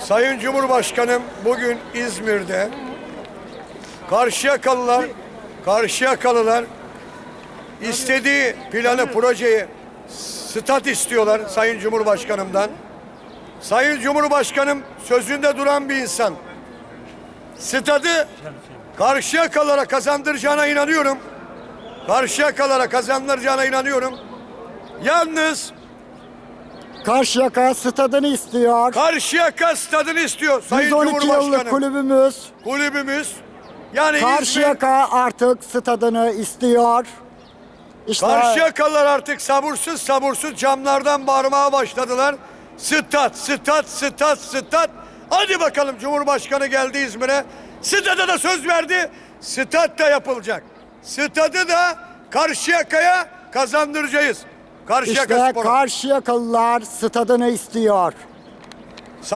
Sayın Cumhurbaşkanım bugün İzmir'de Karşıyakalılar, Karşıyakalılar istediği planı, projeyi stat istiyorlar Sayın Cumhurbaşkanımdan. Sayın Cumhurbaşkanım sözünde duran bir insan. Stadı Karşıyakalılara kazandıracağına inanıyorum. Karşıyakalılara kazandıracağına inanıyorum. Yalnız Karşıyaka stadını istiyor. Karşıyaka stadını istiyor Sayın 112 yıllık Cumhurbaşkanım. kulübümüz Kulübümüz yani İzmir, Karşıyaka artık stadını istiyor. İşte Karşıyakalılar artık sabursuz sabursuz camlardan bağırmaya başladılar. Stat, stat, stat, stat. Hadi bakalım Cumhurbaşkanı geldi İzmir'e. Stada da söz verdi. Stat da yapılacak. Stadı da Karşıyaka'ya kazandıracağız. Karşıyaka işte Spor'a. Karşıyakalılar stadını istiyor.